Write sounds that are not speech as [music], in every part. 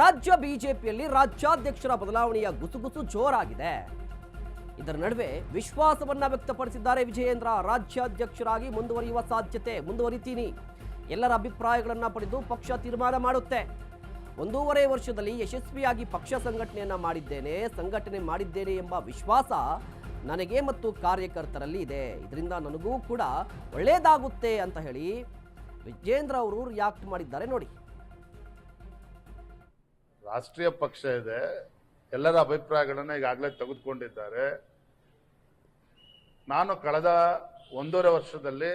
ರಾಜ್ಯ ಬಿಜೆಪಿಯಲ್ಲಿ ರಾಜ್ಯಾಧ್ಯಕ್ಷರ ಬದಲಾವಣೆಯ ಗುಸುಗುಸು ಜೋರಾಗಿದೆ. ಇದರ ನಡುವೆ ವಿಶ್ವಾಸವನ್ನ ವ್ಯಕ್ತಪಡಿಸಿದ್ದಾರೆ ವಿಜಯೇಂದ್ರ. ರಾಜ್ಯಾಧ್ಯಕ್ಷರಾಗಿ ಮುಂದುವರಿಯುವ ಸಾಧ್ಯತೆ ಮುಂದುವರಿತೀನಿ. ಎಲ್ಲರ ಅಭಿಪ್ರಾಯಗಳನ್ನ ಪಡೆದು ಪಕ್ಷ ತೀರ್ಮಾನ ಮಾಡುತ್ತೆ. ಒಂದೂವರೆ ವರ್ಷದಲ್ಲಿ ಯಶಸ್ವಿಯಾಗಿ ಪಕ್ಷ ಸಂಘಟನೆಯನ್ನ ಮಾಡಿದ್ದೇನೆ, ಸಂಘಟನೆ ಮಾಡಿದ್ದೇನೆ ಎಂಬ ವಿಶ್ವಾಸ ನನಗೆ ಮತ್ತು ಕಾರ್ಯಕರ್ತರಲ್ಲಿ ಇದೆ. ಇದರಿಂದ ನನಗೂ ಕೂಡ ಒಳ್ಳೆಯದಾಗುತ್ತೆ ಅಂತ ಹೇಳಿ ವಿಜೇಂದ್ರ ಅವರು ರಿಯಾಕ್ಟ್ ಮಾಡಿದ್ದಾರೆ ನೋಡಿ. ರಾಷ್ಟ್ರೀಯ ಪಕ್ಷ ಇದೆ ಎಲ್ಲರ ಅಭಿಪ್ರಾಯಗಳನ್ನು ಈಗಾಗಲೇ ತೆಗೆದುಕೊಂಡಿದ್ದಾರೆ. ನಾನು ಕಳೆದ ಒಂದೂವರೆ ವರ್ಷದಲ್ಲಿ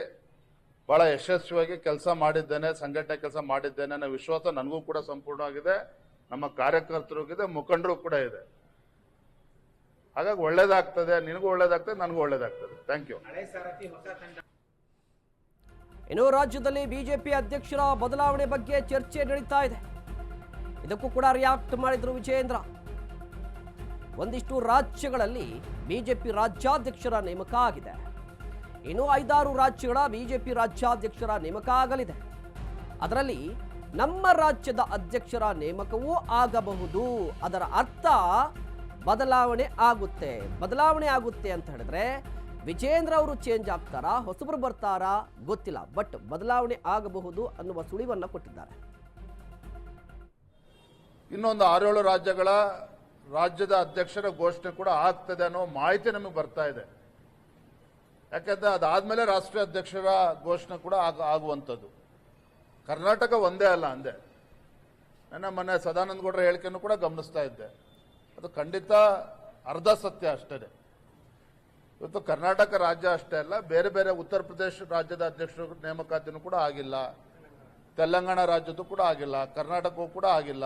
ಬಹಳ ಯಶಸ್ವಿಯಾಗಿ ಕೆಲಸ ಮಾಡಿದ್ದೇನೆ ಸಂಘಟನೆ ಕೆಲಸ ಮಾಡಿದ್ದೇನೆ ಅನ್ನೋ ವಿಶ್ವಾಸ ನನಗೂ ಕೂಡ ಸಂಪೂರ್ಣವಾಗಿದೆ ನಮ್ಮ ಕಾರ್ಯಕರ್ತರಿಗಿದೆ ಮುಖಂಡರು ಕೂಡ ಇದೆ. ಹಾಗಾಗಿ ಒಳ್ಳೇದಾಗ್ತದೆ ನಿನಗೂ ಒಳ್ಳೇದಾಗ್ತದೆ ನನಗೂ ಒಳ್ಳೇದಾಗ್ತದೆ. ಥ್ಯಾಂಕ್ ಯು ಇನ್ನು ರಾಜ್ಯದಲ್ಲಿ ಬಿಜೆಪಿ ಅಧ್ಯಕ್ಷರ ಬದಲಾವಣೆ ಬಗ್ಗೆ ಚರ್ಚೆ ನಡೀತಾ ಇದೆ. ಇದಕ್ಕೂ ಕೂಡ ರಿಯಾಕ್ಟ್ ಮಾಡಿದ್ರು ವಿಜಯೇಂದ್ರ. ಒಂದಿಷ್ಟು ರಾಜ್ಯಗಳಲ್ಲಿ ಬಿಜೆಪಿ ರಾಜ್ಯಾಧ್ಯಕ್ಷರ ನೇಮಕ ಆಗಿದೆ. ಇನ್ನು ಐದಾರು ರಾಜ್ಯಗಳ ಬಿಜೆಪಿ ರಾಜ್ಯಾಧ್ಯಕ್ಷರ ನೇಮಕ ಆಗಲಿದೆ. ಅದರಲ್ಲಿ ನಮ್ಮ ರಾಜ್ಯದ ಅಧ್ಯಕ್ಷರ ನೇಮಕವೂ ಆಗಬಹುದು. ಅದರ ಅರ್ಥ ಬದಲಾವಣೆ ಆಗುತ್ತೆ. ಬದಲಾವಣೆ ಆಗುತ್ತೆ ಅಂತ ಹೇಳಿದ್ರೆ ವಿಜೇಂದ್ರ ಅವರು ಚೇಂಜ್ ಆಗ್ತಾರಾ? ಹೊಸಬರು ಬರ್ತಾರಾ? ಗೊತ್ತಿಲ್ಲ. ಬಟ್ ಬದಲಾವಣೆ ಆಗಬಹುದು ಅನ್ನುವ ಸುಳಿವನ್ನು ಕೊಟ್ಟಿದ್ದಾರೆ. ಇನ್ನೊಂದು ಆರೇಳು ರಾಜ್ಯಗಳ ರಾಜ್ಯದ ಅಧ್ಯಕ್ಷರ ಘೋಷಣೆ ಕೂಡ ಆಗ್ತದೆ ಅನ್ನೋ ಮಾಹಿತಿ ನಮಗೆ ಬರ್ತಾ ಇದೆ. ಯಾಕಂದ್ರೆ ಅದಾದ್ಮೇಲೆ ರಾಷ್ಟ್ರೀಯ ಅಧ್ಯಕ್ಷರ ಘೋಷಣೆ ಕೂಡ ಆಗ, ಆಗುವಂಥದ್ದು. ಕರ್ನಾಟಕ ಒಂದೇ ಅಲ್ಲ ಅಂದೆ. ನನ್ನ ಮೊನ್ನೆ ಸದಾನಂದ ಗೌಡರ ಹೇಳಿಕೆಯನ್ನು ಕೂಡ ಗಮನಿಸ್ತಾ ಇದ್ದೆ. ಅದು ಖಂಡಿತ ಅರ್ಧ ಸತ್ಯ ಅಷ್ಟೇ ಇವತ್ತು ಕರ್ನಾಟಕ ರಾಜ್ಯ ಅಷ್ಟೇ ಅಲ್ಲ, ಬೇರೆ ಬೇರೆ ಉತ್ತರ ಪ್ರದೇಶ ರಾಜ್ಯದ ಅಧ್ಯಕ್ಷರ ನೇಮಕಾತಿನೂ ಕೂಡ ಆಗಿಲ್ಲ. ತೆಲಂಗಾಣ ರಾಜ್ಯದ್ದು ಕೂಡ ಆಗಿಲ್ಲ, ಕರ್ನಾಟಕವೂ ಕೂಡ ಆಗಿಲ್ಲ.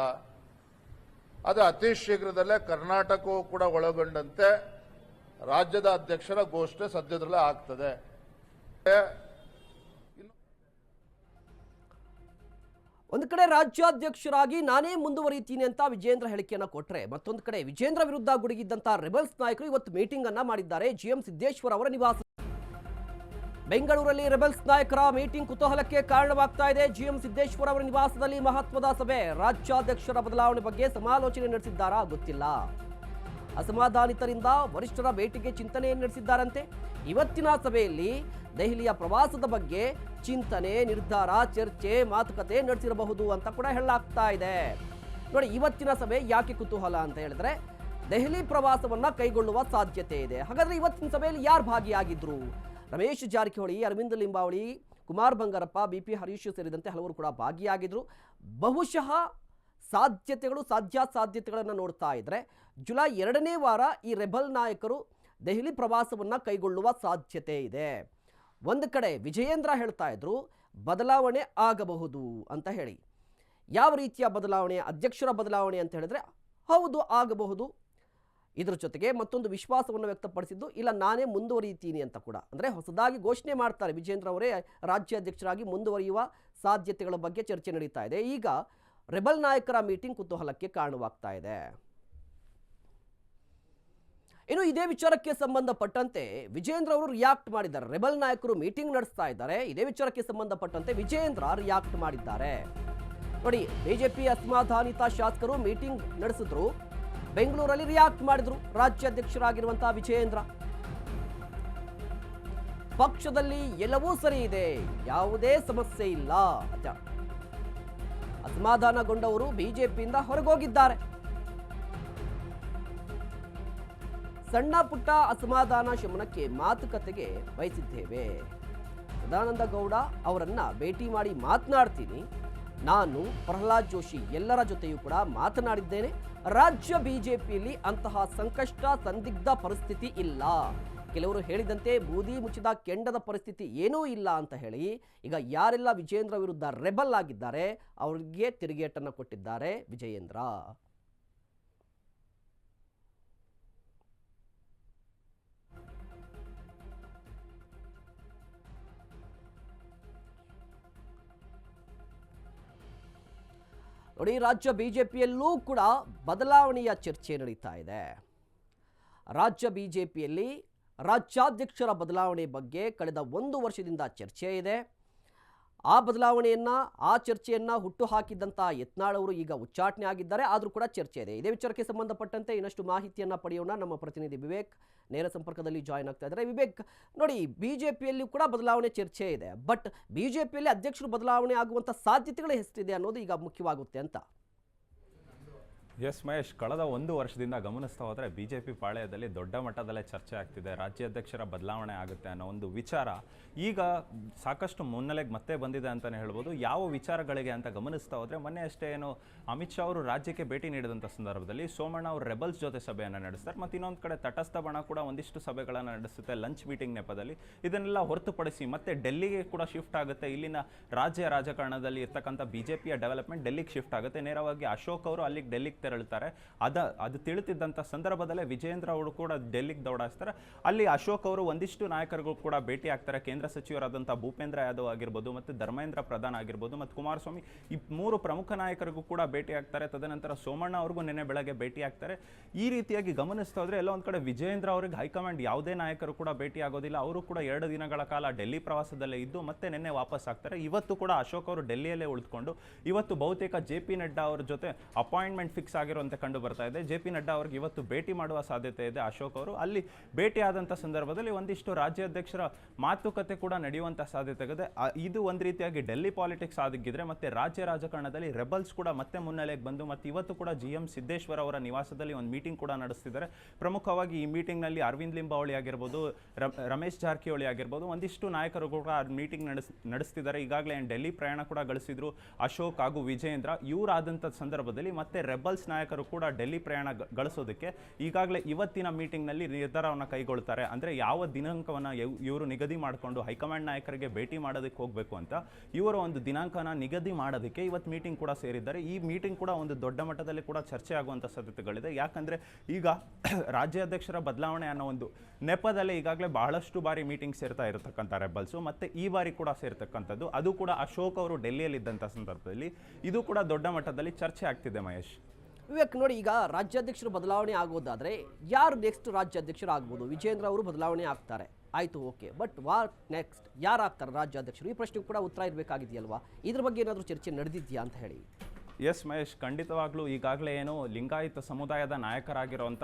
ಆದರೆ ಅತಿ ಶೀಘ್ರದಲ್ಲೇ ಕರ್ನಾಟಕವೂ ಕೂಡ ಒಳಗೊಂಡಂತೆ ರಾಜ್ಯದ ಅಧ್ಯಕ್ಷರ ಗೋಷ್ಠಿ ಸದ್ಯದಲ್ಲೇ ಆಗ್ತದೆ. ಒಂದು ಕಡೆ ರಾಜ್ಯಾಧ್ಯಕ್ಷರಾಗಿ ನಾನೇ ಮುಂದುವರಿತೀನಿ ಅಂತ ವಿಜೇಂದ್ರ ಹೇಳಿಕೆಯನ್ನು ಕೊಟ್ಟರೆ ಮತ್ತೊಂದು ಕಡೆ ವಿಜೇಂದ್ರ ವಿರುದ್ಧ ಗುಡುಗಿದ್ದಂಥ ರೆಬಲ್ಸ್ ನಾಯಕರು ಇವತ್ತು ಮೀಟಿಂಗ್ ಅನ್ನ ಮಾಡಿದ್ದಾರೆ. ಜಿಎಂ ಸಿದ್ದೇಶ್ವರ್ ಅವರ ನಿವಾಸ ಬೆಂಗಳೂರಲ್ಲಿ ರೆಬಲ್ಸ್ ನಾಯಕರ ಮೀಟಿಂಗ್ ಕುತೂಹಲಕ್ಕೆ ಕಾರಣವಾಗ್ತಾ ಇದೆ. ಜಿಎಂ ಸಿದ್ದೇಶ್ವರ ಅವರ ನಿವಾಸದಲ್ಲಿ ಮಹತ್ವದ ಸಭೆ. ರಾಜ್ಯಾಧ್ಯಕ್ಷರ ಬದಲಾವಣೆ ಬಗ್ಗೆ ಸಮಾಲೋಚನೆ ನಡೆಸಿದ್ದಾರಾ ಗೊತ್ತಿಲ್ಲ. ಅಸಮಾಧಾನಿತರಿಂದ ವರಿಷ್ಠರ ಭೇಟಿಗೆ ಚಿಂತನೆ ನಡೆಸಿದ್ದಾರಂತೆ. ಇವತ್ತಿನ ಸಭೆಯಲ್ಲಿ ದೆಹಲಿಯ ಪ್ರವಾಸದ ಬಗ್ಗೆ ಚಿಂತನೆ, ನಿರ್ಧಾರ, ಚರ್ಚೆ, ಮಾತುಕತೆ ನಡೆಸಿರಬಹುದು ಅಂತ ಕೂಡ ಹೇಳಲಾಗ್ತಾ ಇದೆ. ನೋಡಿ, ಇವತ್ತಿನ ಸಭೆ ಯಾಕೆ ಕುತೂಹಲ ಅಂತ ಹೇಳಿದ್ರೆ, ದೆಹಲಿ ಪ್ರವಾಸವನ್ನ ಕೈಗೊಳ್ಳುವ ಸಾಧ್ಯತೆ ಇದೆ. ಹಾಗಾದ್ರೆ ಇವತ್ತಿನ ಸಭೆಯಲ್ಲಿ ಯಾರು ಭಾಗಿಯಾಗಿದ್ರು? ರಮೇಶ್ ಜಾರಕಿಹೊಳಿ, ಅರವಿಂದ ಲಿಂಬಾವಳಿ, ಕುಮಾರ್ ಬಂಗಾರಪ್ಪ ಬಿ ಪಿ ಹರೀಶ್ ಸೇರಿದಂತೆ ಹಲವರು ಕೂಡ ಭಾಗಿಯಾಗಿದ್ದರು ಬಹುಶಃ ಸಾಧ್ಯತೆಗಳು ಸಾಧ್ಯಾಸಾಧ್ಯತೆಗಳನ್ನು ನೋಡ್ತಾ ಇದ್ದರೆ ಜುಲೈ ಎರಡನೇ ವಾರ ಈ ರೆಬಲ್ ನಾಯಕರು ದೆಹಲಿ ಪ್ರವಾಸವನ್ನು ಕೈಗೊಳ್ಳುವ ಸಾಧ್ಯತೆ ಇದೆ. ಒಂದು ಕಡೆ ವಿಜಯೇಂದ್ರ ಹೇಳ್ತಾ ಇದ್ರು, ಬದಲಾವಣೆ ಆಗಬಹುದು ಅಂತ ಹೇಳಿ. ಯಾವ ರೀತಿಯ ಬದಲಾವಣೆ, ಅಧ್ಯಕ್ಷರ ಬದಲಾವಣೆ ಅಂತ ಹೇಳಿದ್ರೆ ಹೌದು, ಆಗಬಹುದು. ಇದ್ರ ಜೊತೆಗೆ ಮತ್ತೊಂದು ವಿಶ್ವಾಸವನ್ನು ವ್ಯಕ್ತಪಡಿಸಿದ್ದು, ಇಲ್ಲ ನಾನೇ ಮುಂದುವರಿಯುತ್ತೀನಿ ಅಂತ ಕೂಡ. ಅಂದರೆ ಹೊಸದಾಗಿ ಘೋಷಣೆ ಮಾಡ್ತಾರೆ ವಿಜೇಂದ್ರ ಅವರೇ, ರಾಜ್ಯಾಧ್ಯಕ್ಷರಾಗಿ ಮುಂದುವರಿಯುವ ಸಾಧ್ಯತೆಗಳ ಬಗ್ಗೆ ಚರ್ಚೆ ನಡೀತಾ ಇದೆ. ಈಗ ರೆಬಲ್ ನಾಯಕರ ಮೀಟಿಂಗ್ ಕುತೂಹಲಕ್ಕೆ ಕಾರಣವಾಗ್ತಾ ಇದೆ. ಇನ್ನು ಇದೇ ವಿಚಾರಕ್ಕೆ ಸಂಬಂಧಪಟ್ಟಂತೆ ವಿಜೇಂದ್ರ ಅವರು ರಿಯಾಕ್ಟ್ ಮಾಡಿದ್ದಾರೆ. ರೆಬಲ್ ನಾಯಕರು ಮೀಟಿಂಗ್ ನಡೆಸ್ತಾ ಇದ್ದಾರೆ. ಇದೇ ವಿಚಾರಕ್ಕೆ ಸಂಬಂಧಪಟ್ಟಂತೆ ವಿಜೇಂದ್ರ ರಿಯಾಕ್ಟ್ ಮಾಡಿದ್ದಾರೆ. ನೋಡಿ ಬಿಜೆಪಿ ಅಸಮಾಧಾನಿತ ಶಾಸಕರು ಮೀಟಿಂಗ್ ನಡೆಸಿದ್ರು. ಬೆಂಗಳೂರಲ್ಲಿ ರಿಯಾಕ್ಟ್ ಮಾಡಿದ್ರು ರಾಜ್ಯಾಧ್ಯಕ್ಷರಾಗಿರುವಂತಹ ವಿಜಯೇಂದ್ರ. ಪಕ್ಷದಲ್ಲಿ ಎಲ್ಲವೂ ಸರಿ ಇದೆ, ಯಾವುದೇ ಸಮಸ್ಯೆ ಇಲ್ಲ ಅಂತ. ಅಸಮಾಧಾನಗೊಂಡವರು ಬಿಜೆಪಿಯಿಂದ ಹೊರಗೋಗಿದ್ದಾರೆ. ಸಣ್ಣ ಪುಟ್ಟ ಅಸಮಾಧಾನ ಶಮನಕ್ಕೆ ಮಾತುಕತೆಗೆ ಬಯಸಿದ್ದೇವೆ. ಸದಾನಂದ ಗೌಡ ಅವರನ್ನ ಭೇಟಿ ಮಾಡಿ ಮಾತನಾಡ್ತೀನಿ. ನಾನು ಪ್ರಹ್ಲಾದ್ ಜೋಶಿ ಎಲ್ಲರ ಜೊತೆಯೂ ಕೂಡ ಮಾತನಾಡಿದ್ದೇನೆ. ರಾಜ್ಯ ಬಿಜೆಪಿಯಲ್ಲಿ ಅಂತಹ ಸಂಕಷ್ಟ ಸಂದಿಗ್ಧ ಪರಿಸ್ಥಿತಿ ಇಲ್ಲ. ಕೆಲವರು ಹೇಳಿದಂತೆ ಬೂದಿ ಮುಚ್ಚಿದ ಕೆಂಡದ ಪರಿಸ್ಥಿತಿ ಏನೂ ಇಲ್ಲ ಅಂತ ಹೇಳಿ, ಈಗ ಯಾರೆಲ್ಲ ವಿಜಯೇಂದ್ರ ವಿರುದ್ಧ ರೆಬಲ್ ಆಗಿದ್ದಾರೆ, ಅವರಿಗೆ ತಿರುಗೇಟನ್ನು ಕೊಟ್ಟಿದ್ದಾರೆ ವಿಜಯೇಂದ್ರ. ನೋಡಿ, ರಾಜ್ಯ ಬಿಜೆಪಿಯಲ್ಲೂ ಕೂಡ ಬದಲಾವಣೆಯ ಚರ್ಚೆ ನಡೀತಾ ಇದೆ. ರಾಜ್ಯ ಬಿಜೆಪಿಯಲ್ಲಿ ರಾಜ್ಯಾಧ್ಯಕ್ಷರ ಬದಲಾವಣೆ ಬಗ್ಗೆ ಕಳೆದ ಒಂದು ವರ್ಷದಿಂದ ಚರ್ಚೆ ಇದೆ. ಆ ಬದಲಾವಣೆಯನ್ನ, ಆ ಚರ್ಚೆಯನ್ನ ಹುಟ್ಟು ಹಾಕಿದ್ದಂಥ ಯತ್ನಾಳ್ ಅವರು ಈಗ ಉಚ್ಚಾಟನೆ ಆಗಿದ್ದಾರೆ. ಆದರೂ ಕೂಡ ಚರ್ಚೆ ಇದೆ. ಇದೇ ವಿಚಾರಕ್ಕೆ ಸಂಬಂಧಪಟ್ಟಂತೆ ಇನ್ನಷ್ಟು ಮಾಹಿತಿಯನ್ನ ಪಡೆಯೋಣ ನಮ್ಮ ಪ್ರತಿನಿಧಿ ವಿವೇಕ್. ನೇರ ಸಂಪರ್ಕದಲ್ಲಿ ಜಾಯ್ನ್ ಆಗ್ತಾ ಇದ್ದಾರೆ. ವಿವೇಕ್, ನೋಡಿ ಬಿಜೆಪಿಯಲ್ಲಿ ಕೂಡ ಬದಲಾವಣೆ ಚರ್ಚೆ ಇದೆ. ಬಟ್ ಬಿಜೆಪಿಯಲ್ಲಿ ಅಧ್ಯಕ್ಷರು ಬದಲಾವಣೆ ಆಗುವಂಥ ಸಾಧ್ಯತೆಗಳು ಎಷ್ಟಿದೆ ಅನ್ನೋದು ಈಗ ಮುಖ್ಯವಾಗುತ್ತೆ ಅಂತ. ಎಸ್ ಮಹೇಶ್, ಕಳೆದ ಒಂದು ವರ್ಷದಿಂದ ಗಮನಿಸ್ತಾ ಹೋದರೆ ಬಿ ಜೆ ಪಿ ಪಾಳ್ಯದಲ್ಲಿ ದೊಡ್ಡ ಮಟ್ಟದಲ್ಲೇ ಚರ್ಚೆ ಆಗ್ತಿದೆ. ರಾಜ್ಯಾಧ್ಯಕ್ಷರ ಬದಲಾವಣೆ ಆಗುತ್ತೆ ಅನ್ನೋ ಒಂದು ವಿಚಾರ ಈಗ ಸಾಕಷ್ಟು ಮುನ್ನೆಲೆಗೆ ಮತ್ತೆ ಬಂದಿದೆ ಅಂತಲೇ ಹೇಳ್ಬೋದು. ಯಾವ ವಿಚಾರಗಳಿಗೆ ಅಂತ ಗಮನಿಸ್ತಾ ಹೋದರೆ ಮೊನ್ನೆ ಅಷ್ಟೇ ಏನು ಅಮಿತ್ ಶಾ ಅವರು ರಾಜ್ಯಕ್ಕೆ ಭೇಟಿ ನೀಡಿದಂಥ ಸಂದರ್ಭದಲ್ಲಿ ಸೋಮಣ್ಣ ಅವರು ರೆಬಲ್ಸ್ ಜೊತೆ ಸಭೆಯನ್ನು ನಡೆಸ್ತಾರೆ. ಮತ್ತು ಇನ್ನೊಂದು ಕಡೆ ತಟಸ್ಥ ಬಣ ಕೂಡ ಒಂದಿಷ್ಟು ಸಭೆಗಳನ್ನು ನಡೆಸುತ್ತೆ ಲಂಚ್ ಮೀಟಿಂಗ್ ನೆಪದಲ್ಲಿ. ಇದನ್ನೆಲ್ಲ ಹೊರತುಪಡಿಸಿ ಮತ್ತೆ ಡೆಲ್ಲಿಗೆ ಕೂಡ ಶಿಫ್ಟ್ ಆಗುತ್ತೆ. ಇಲ್ಲಿನ ರಾಜ್ಯ ರಾಜಕಾರಣದಲ್ಲಿ ಇರ್ತಕ್ಕಂಥ ಬಿ ಜೆ ಪಿಯ ಡೆವಲಪ್ಮೆಂಟ್ ಡೆಲ್ಲಿಗೆ ಶಿಫ್ಟ್ ಆಗುತ್ತೆ. ನೇರವಾಗಿ ಅಶೋಕ್ ಅವರು ಅಲ್ಲಿಗೆ ಡೆಲ್ಲಿಗೆ ತೆರಳುತ್ತಾರೆ ಅದ, ಅದು ತಿಳಿತಿದ್ದಂಥ ಸಂದರ್ಭದಲ್ಲೇ ವಿಜಯೇಂದ್ರ ಅವರು ಕೂಡ ಡೆಲ್ಲಿಗೆ ದೌಡಾಯಿಸ್ತಾರೆ. ಅಲ್ಲಿ ಅಶೋಕ್ ಅವರು ಒಂದಿಷ್ಟು ನಾಯಕರುಗಳು ಕೂಡ ಭೇಟಿ ಆಗ್ತಾರೆ. ಕೇಂದ್ರ ಸಚಿವರಾದಂಥ ಭೂಪೇಂದ್ರ ಯಾದವ್ ಆಗಿರ್ಬೋದು ಮತ್ತು ಧರ್ಮೇಂದ್ರ ಪ್ರಧಾನ್ ಆಗಿರ್ಬೋದು ಮತ್ತು ಕುಮಾರಸ್ವಾಮಿ ಈ ಮೂರು ಪ್ರಮುಖ ನಾಯಕರಿಗೂ ಕೂಡ ಭೇಟಿ ಆಗ್ತಾರೆ. ತದನಂತರ ಸೋಮಣ್ಣ ಅವ್ರಿಗೂ ನಿನ್ನೆ ಬೆಳಗ್ಗೆ ಭೇಟಿ ಆಗ್ತಾರೆ. ಈ ರೀತಿಯಾಗಿ ಗಮನಿಸ್ತಾ ಹೋದ್ರೆ ಎಲ್ಲ ಒಂದು ಕಡೆ ವಿಜಯೇಂದ್ರ ಅವ್ರಿಗೆ ಹೈಕಮಾಂಡ್ ಯಾವುದೇ ನಾಯಕರು ಕೂಡ ಭೇಟಿ ಆಗೋದಿಲ್ಲ. ಅವರು ಕೂಡ ಎರಡು ದಿನಗಳ ಕಾಲ ಡೆಲ್ಲಿ ಪ್ರವಾಸದಲ್ಲೇ ಇದ್ದು ಮತ್ತೆ ನಿನ್ನೆ ವಾಪಸ್ ಆಗ್ತಾರೆ. ಇವತ್ತು ಕೂಡ ಅಶೋಕ್ ಅವರು ಡೆಲ್ಲಿಯಲ್ಲೇ ಉಳಿದುಕೊಂಡು, ಇವತ್ತು ಬಹುತೇಕ ಜೆ ಪಿ ನಡ್ಡಾ ಅವರ ಜೊತೆ ಅಪಾಯಿಂಟ್ಮೆಂಟ್ ಫಿಕ್ಸ್ ಆಗಿರುವಂತೆ ಕಂಡು ಬರ್ತಾ ಇದೆ. ಜೆ ಪಿ ನಡ್ಡಾ ಅವ್ರಿಗೆ ಇವತ್ತು ಭೇಟಿ ಮಾಡುವ ಸಾಧ್ಯತೆ ಇದೆ ಅಶೋಕ್ ಅವರು. ಅಲ್ಲಿ ಭೇಟಿ ಆದಂಥ ಸಂದರ್ಭದಲ್ಲಿ ಒಂದಿಷ್ಟು ರಾಜ್ಯಾಧ್ಯಕ್ಷರ ಮಾತುಕತೆ ಕೂಡ ನಡೆಯುವಂಥ ಸಾಧ್ಯತೆ ಇದೆ. ಇದು ಒಂದು ರೀತಿಯಾಗಿ ಡೆಲ್ಲಿ ಪಾಲಿಟಿಕ್ಸ್ ಆಗಿದ್ರೆ ಮತ್ತೆ ರಾಜ್ಯ ರಾಜಕಾರಣದಲ್ಲಿ ರೆಬಲ್ಸ್ ಕೂಡ ಮತ್ತೆ ಮುನ್ನೆಲೆಗೆ ಬಂದು ಮತ್ತೆ ಇವತ್ತು ಕೂಡ ಜಿ ಎಂ ಸಿದ್ದೇಶ್ವರ ಅವರ ನಿವಾಸದಲ್ಲಿ ಒಂದು ಮೀಟಿಂಗ್ ಕೂಡ ನಡೆಸ್ತಿದ್ದಾರೆ. ಪ್ರಮುಖವಾಗಿ ಈ ಮೀಟಿಂಗ್ನಲ್ಲಿ ಅರವಿಂದ್ ಲಿಂಬಾವಳಿ ಆಗಿರ್ಬೋದು ರಮೇಶ್ ಜಾರಕಿಹೊಳಿ ಆಗಿರ್ಬೋದು, ಒಂದಿಷ್ಟು ನಾಯಕರು ಕೂಡ ಮೀಟಿಂಗ್ ನಡೆಸ್, ನಡೆಸ್ತಿದ್ದಾರೆ. ಈಗಾಗಲೇ ಡೆಲ್ಲಿ ಪ್ರಯಾಣ ಕೂಡ ಗಳಿಸಿದ್ರು ಅಶೋಕ್ ಹಾಗೂ ವಿಜೇಂದ್ರ. ಇವರಾದಂಥ ಸಂದರ್ಭದಲ್ಲಿ ಮತ್ತೆ ರೆಬಲ್ಸ್ ನಾಯಕರು ಕೂಡ ಡೆಲ್ಲಿ ಪ್ರಯಾಣ ಗಳಿಸೋದಕ್ಕೆ ಈಗಾಗಲೇ ಇವತ್ತಿನ ಮೀಟಿಂಗ್ನಲ್ಲಿ ನಿರ್ಧಾರವನ್ನು ಕೈಗೊಳ್ತಾರೆ. ಅಂದರೆ ಯಾವ ದಿನಾಂಕವನ್ನು ಇವರು ನಿಗದಿ ಮಾಡಿಕೊಂಡು ಹೈಕಮಾಂಡ್ ನಾಯಕರಿಗೆ ಭೇಟಿ ಮಾಡೋದಕ್ಕೆ ಹೋಗಬೇಕು ಅಂತ ಇವರ ಒಂದು ದಿನಾಂಕನ ನಿಗದಿ ಮಾಡೋದಕ್ಕೆ ಇವತ್ತು ಮೀಟಿಂಗ್ ಕೂಡ ಸೇರಿದ್ದಾರೆ. ಈ ಮೀಟಿಂಗ್ ಕೂಡ ಒಂದು ದೊಡ್ಡ ಮಟ್ಟದಲ್ಲಿ ಕೂಡ ಚರ್ಚೆ ಆಗುವಂಥ ಸಾಧ್ಯತೆಗಳಿದೆ. ಯಾಕಂದರೆ ಈಗ [clears throat] ರಾಜ್ಯಾಧ್ಯಕ್ಷರ ಬದಲಾವಣೆ ಅನ್ನೋ ಒಂದು ನೆಪದಲ್ಲಿ ಈಗಾಗಲೇ ಬಹಳಷ್ಟು ಬಾರಿ ಮೀಟಿಂಗ್ ಸೇರ್ತಾ ಇರತಕ್ಕಂಥ ರೆಬಲ್ಸು, ಮತ್ತು ಈ ಬಾರಿ ಕೂಡ ಸೇರ್ತಕ್ಕಂಥದ್ದು. ಅದು ಕೂಡ ಅಶೋಕ್ ಅವರು ಡೆಲ್ಲಿಯಲ್ಲಿದ್ದಂಥ ಸಂದರ್ಭದಲ್ಲಿ, ಇದು ಕೂಡ ದೊಡ್ಡ ಮಟ್ಟದಲ್ಲಿ ಚರ್ಚೆ ಆಗ್ತಿದೆ ಮಹೇಶ್. ವಿವೇಕ್, ನೋಡಿ, ಈಗ ರಾಜ್ಯಾಧ್ಯಕ್ಷರು ಬದಲಾವಣೆ ಆಗೋದಾದರೆ ಯಾರು ನೆಕ್ಸ್ಟ್ ರಾಜ್ಯಾಧ್ಯಕ್ಷರು ಆಗ್ಬೋದು ವಿಜೇಂದ್ರ ಅವರು ಬದಲಾವಣೆ ಆಗ್ತಾರೆ. ಆಯಿತು ಓಕೆ ಬಟ್ ವಾಟ್ ನೆಕ್ಸ್ಟ್ ಯಾರು ಆಗ್ತಾರೆ ರಾಜ್ಯಾಧ್ಯಕ್ಷರು? ಈ ಪ್ರಶ್ನೆಗೆ ಕೂಡ ಉತ್ತರ ಇರಬೇಕಾಗಿದೆಯಲ್ವಾ? ಇದ್ರ ಬಗ್ಗೆ ಏನಾದರೂ ಚರ್ಚೆ ನಡೆದಿದೆಯಾ ಅಂತ ಹೇಳಿ. ಎಸ್ ಮಹೇಶ್, ಖಂಡಿತವಾಗ್ಲೂ ಈಗಾಗಲೇ ಏನು ಲಿಂಗಾಯತ ಸಮುದಾಯದ ನಾಯಕರಾಗಿರುವಂಥ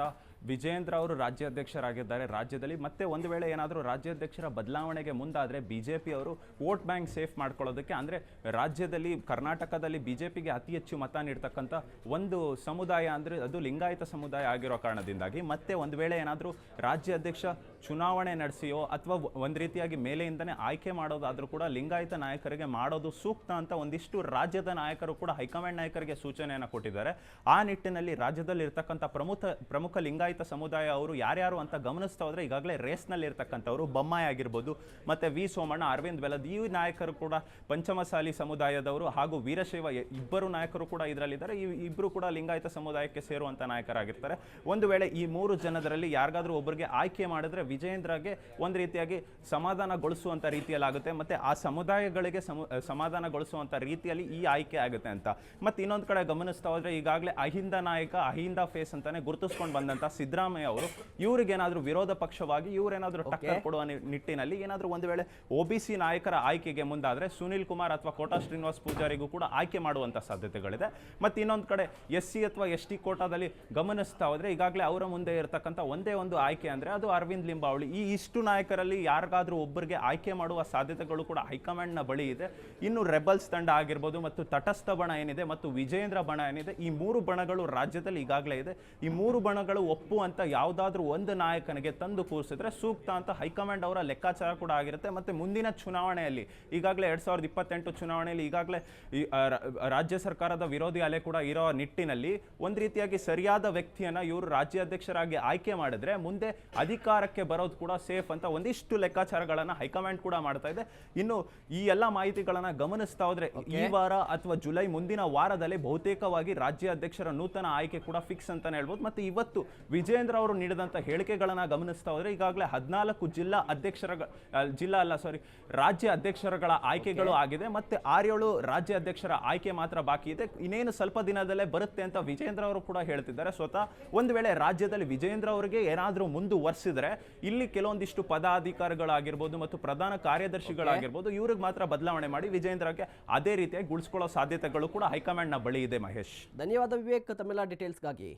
ವಿಜೇಂದ್ರ ಅವರು ರಾಜ್ಯಾಧ್ಯಕ್ಷರಾಗಿದ್ದಾರೆ. ರಾಜ್ಯದಲ್ಲಿ ಮತ್ತೆ ಒಂದು ವೇಳೆ ಏನಾದರೂ ರಾಜ್ಯಾಧ್ಯಕ್ಷರ ಬದಲಾವಣೆಗೆ ಮುಂದಾದರೆ ಬಿ ಜೆ ಪಿ ಅವರು ವೋಟ್ ಬ್ಯಾಂಕ್ ಸೇಫ್ ಮಾಡ್ಕೊಳ್ಳೋದಕ್ಕೆ ಅಂದರೆ ರಾಜ್ಯದಲ್ಲಿ, ಕರ್ನಾಟಕದಲ್ಲಿ ಬಿ ಜೆ ಪಿಗೆ ಅತಿ ಹೆಚ್ಚು ಮತ ನೀಡ್ತಕ್ಕಂಥ ಒಂದು ಸಮುದಾಯ ಅಂದರೆ ಅದು ಲಿಂಗಾಯತ ಸಮುದಾಯ ಆಗಿರೋ ಕಾರಣದಿಂದಾಗಿ ಮತ್ತೆ ಒಂದು ವೇಳೆ ಏನಾದರೂ ರಾಜ್ಯಾಧ್ಯಕ್ಷ ಚುನಾವಣೆ ನಡೆಸಿಯೋ ಅಥವಾ ಒಂದು ರೀತಿಯಾಗಿ ಮೇಲೆಯಿಂದನೇ ಆಯ್ಕೆ ಮಾಡೋದಾದರೂ ಕೂಡ ಲಿಂಗಾಯತ ನಾಯಕರಿಗೆ ಮಾಡೋದು ಸೂಕ್ತ ಅಂತ ಒಂದಿಷ್ಟು ರಾಜ್ಯದ ನಾಯಕರು ಕೂಡ ಹೈಕಮಾಂಡ್ ನಾಯಕರಿಗೆ ಸೂಚನೆಯನ್ನು ಕೊಟ್ಟಿದ್ದಾರೆ. ಆ ನಿಟ್ಟಿನಲ್ಲಿ ರಾಜ್ಯದಲ್ಲಿ ಇರ್ತಕ್ಕಂಥ ಪ್ರಮುಖ ಪ್ರಮುಖ ಲಿಂಗಾಯತ ಸಮುದಾಯ ಅವರು ಯಾರ್ಯಾರು ಅಂತ ಗಮನಿಸ್ತಾ ಹೋದ್ರೆ ಈಗಾಗಲೇ ರೇಸ್ನಲ್ಲಿ ಇರ್ತಕ್ಕಂಥವ್ರು ಬೊಮ್ಮಾಯಿ ಆಗಿರ್ಬೋದು, ಮತ್ತೆ ವಿ ಸೋಮಣ್ಣ, ಅರವಿಂದ್ ಬೆಲದ್ ಈ ನಾಯಕರು ಕೂಡ ಪಂಚಮಸಾಲಿ ಸಮುದಾಯದವರು ಹಾಗೂ ವೀರಶೈವ ಇಬ್ಬರು ನಾಯಕರು ಕೂಡ ಇದರಲ್ಲಿದ್ದಾರೆ. ಈ ಇಬ್ಬರು ಕೂಡ ಲಿಂಗಾಯತ ಸಮುದಾಯಕ್ಕೆ ಸೇರುವಂಥ ನಾಯಕರಾಗಿರ್ತಾರೆ. ಒಂದು ವೇಳೆ ಈ ಮೂರು ಜನದರಲ್ಲಿ ಯಾರಿಗಾದರೂ ಒಬ್ಬರಿಗೆ ಆಯ್ಕೆ ಮಾಡಿದ್ರೆ ವಿಜಯೇಂದ್ರಗೆ ಒಂದು ರೀತಿಯಾಗಿ ಸಮಾಧಾನಗೊಳಿಸುವಂಥ ರೀತಿಯಲ್ಲಾಗುತ್ತೆ. ಮತ್ತೆ ಆ ಸಮುದಾಯಗಳಿಗೆ ಸಮು ಸಮಾಧಾನಗೊಳಿಸುವಂತ ರೀತಿಯಲ್ಲಿ ಈ ಆಯ್ಕೆ ಆಗುತ್ತೆ ಅಂತ. ಮತ್ತೆ ಇನ್ನೊಂದು ಕಡೆ ಗಮನಿಸ್ತಾ ಹೋದರೆ ಈಗಾಗಲೇ ಅಹಿಂದ ನಾಯಕ, ಅಹಿಂದ ಫೇಸ್ ಅಂತಾನೆ ಗುರುತಿಸ್ಕೊಂಡು ಬಂದಂತ ಸಿದ್ದರಾಮಯ್ಯ ಅವರು ಇವ್ರಿಗೇನಾದ್ರೂ ವಿರೋಧ ಪಕ್ಷವಾಗಿ ಇವರೇನಾದರೂ ಟಕ್ಕರ್ ಕೊಡುವ ನಿಟ್ಟಿನಲ್ಲಿ ಏನಾದರೂ ಒಂದು ವೇಳೆ ಒ ಬಿ ಸಿ ನಾಯಕರ ಆಯ್ಕೆಗೆ ಮುಂದಾದರೆ ಸುನಿಲ್ ಕುಮಾರ್ ಅಥವಾ ಕೋಟಾ ಶ್ರೀನಿವಾಸ್ ಪೂಜಾರಿಗೂ ಕೂಡ ಆಯ್ಕೆ ಮಾಡುವಂಥ ಸಾಧ್ಯತೆಗಳಿದೆ. ಮತ್ತು ಇನ್ನೊಂದು ಕಡೆ ಎಸ್ ಸಿ ಅಥವಾ ಎಸ್ ಟಿ ಕೋಟಾದಲ್ಲಿ ಗಮನಿಸ್ತಾ ಹೋದರೆ ಈಗಾಗಲೇ ಅವರ ಮುಂದೆ ಇರತಕ್ಕಂಥ ಒಂದೇ ಒಂದು ಆಯ್ಕೆ ಅಂದರೆ ಅದು ಅರವಿಂದ್ ಲಿಂಬಾವಳಿ. ಈ ಇಷ್ಟು ನಾಯಕರಲ್ಲಿ ಯಾರಿಗಾದರೂ ಒಬ್ಬರಿಗೆ ಆಯ್ಕೆ ಮಾಡುವ ಸಾಧ್ಯತೆಗಳು ಕೂಡ ಹೈಕಮಾಂಡ್ನ ಬಳಿ ಇದೆ. ಇನ್ನು ರೆಬಲ್ಸ್ ತಂಡ ಆಗಿರ್ಬೋದು ಮತ್ತು ತಟಸ್ಥ ಬಣ ಏನಿದೆ ಮತ್ತು ವಿಜೇಂದ್ರ ಬಣ ಏನಿದೆ ಈ ಮೂರು ಬಣಗಳು ರಾಜ್ಯದಲ್ಲಿ ಈಗಾಗಲೇ ಇದೆ. ಈ ಮೂರು ಬಣಗಳು ಒಪ್ಪುವಂತ ಯಾವುದಾದ್ರೂ ಒಂದು ನಾಯಕನಿಗೆ ತಂದು ಕೂರಿಸಿದ್ರೆ ಸೂಕ್ತ ಅಂತ ಹೈಕಮಾಂಡ್ ಅವರ ಲೆಕ್ಕಾಚಾರ ಕೂಡ ಆಗಿರುತ್ತೆ. ಮತ್ತೆ ಮುಂದಿನ ಚುನಾವಣೆಯಲ್ಲಿ ಈಗಾಗಲೇ ಎರಡ್ ಸಾವಿರದ ಇಪ್ಪತ್ತೆಂಟು ಚುನಾವಣೆಯಲ್ಲಿ ಈಗಾಗಲೇ ರಾಜ್ಯ ಸರ್ಕಾರದ ವಿರೋಧಿ ಅಲೆ ಕೂಡ ಇರೋ ನಿಟ್ಟಿನಲ್ಲಿ ಒಂದು ರೀತಿಯಾಗಿ ಸರಿಯಾದ ವ್ಯಕ್ತಿಯನ್ನ ಇವರು ರಾಜ್ಯಾಧ್ಯಕ್ಷರಾಗಿ ಆಯ್ಕೆ ಮಾಡಿದ್ರೆ ಮುಂದೆ ಅಧಿಕಾರಕ್ಕೆ ಬರೋದು ಕೂಡ ಸೇಫ್ ಅಂತ ಒಂದಿಷ್ಟು ಲೆಕ್ಕಾಚಾರಗಳನ್ನು ಹೈಕಮಾಂಡ್ ಕೂಡ ಮಾಡ್ತಾ ಇದೆ. ಇನ್ನು ಈ ಎಲ್ಲ ಮಾಹಿತಿಗಳನ್ನು ಗಮನಿಸ್ತಾ ಹೋದ್ರೆ ಈ ವಾರ ಅಥವಾ ಜುಲೈ ಮುಂದಿನ ವಾರದಲ್ಲಿ ಬಹುತೇಕವಾಗಿ ರಾಜ್ಯಾಧ್ಯಕ್ಷರ ನೂತನ ಆಯ್ಕೆ ಕೂಡ ಫಿಕ್ಸ್ ಅಂತಾನೆ ಹೇಳ್ಬೋದು. ಮತ್ತೆ ಇವತ್ತು ವಿಜೇಂದ್ರ ಅವರು ನೀಡಿದಂಥ ಹೇಳಿಕೆಗಳನ್ನು ಗಮನಿಸ್ತಾ ಹೋದರೆ ಈಗಾಗಲೇ ಹದಿನಾಲ್ಕು ಜಿಲ್ಲಾ ಅಧ್ಯಕ್ಷರ ಜಿಲ್ಲಾ ಅಲ್ಲ ಸಾರಿ ರಾಜ್ಯ ಅಧ್ಯಕ್ಷರುಗಳ ಆಯ್ಕೆಗಳು ಆಗಿದೆ ಮತ್ತು ಆರೇಳು ರಾಜ್ಯ ಅಧ್ಯಕ್ಷರ ಆಯ್ಕೆ ಮಾತ್ರ ಬಾಕಿ ಇದೆ. ಇನ್ನೇನು ಸ್ವಲ್ಪ ದಿನದಲ್ಲೇ ಬರುತ್ತೆ ಅಂತ ವಿಜೇಂದ್ರ ಅವರು ಕೂಡ ಹೇಳ್ತಿದ್ದಾರೆ. ಸ್ವತಃ ಒಂದು ವೇಳೆ ರಾಜ್ಯದಲ್ಲಿ ವಿಜೇಂದ್ರ ಅವರಿಗೆ ಏನಾದರೂ ಮುಂದುವರೆಸಿದರೆ ಇಲ್ಲಿ ಕೆಲವೊಂದಿಷ್ಟು ಪದಾಧಿಕಾರಿಗಳಾಗಿರ್ಬೋದು ಮತ್ತು ಪ್ರಧಾನ ಕಾರ್ಯದರ್ಶಿಗಳಾಗಿರ್ಬೋದು ಇವ್ರಿಗೆ ಮಾತ್ರ ಬದಲಾವಣೆ ಮಾಡಿ ವಿಜೇಂದ್ರಗೆ ಅದೇ ರೀತಿಯಾಗಿ ಗುಳಿಸ್ಕೊಳ್ಳೋ ಸಾಧ್ಯತೆಗಳು ಕೂಡ ಹೈಕಮಾಂಡ್ನ ಬಳಿ ಇದೆ ಮಹೇಶ್. ಧನ್ಯವಾದ ವಿವೇಕ್ ತಮ್ಮೆಲ್ಲ ಡೀಟೇಲ್ಸ್ಗಾಗಿ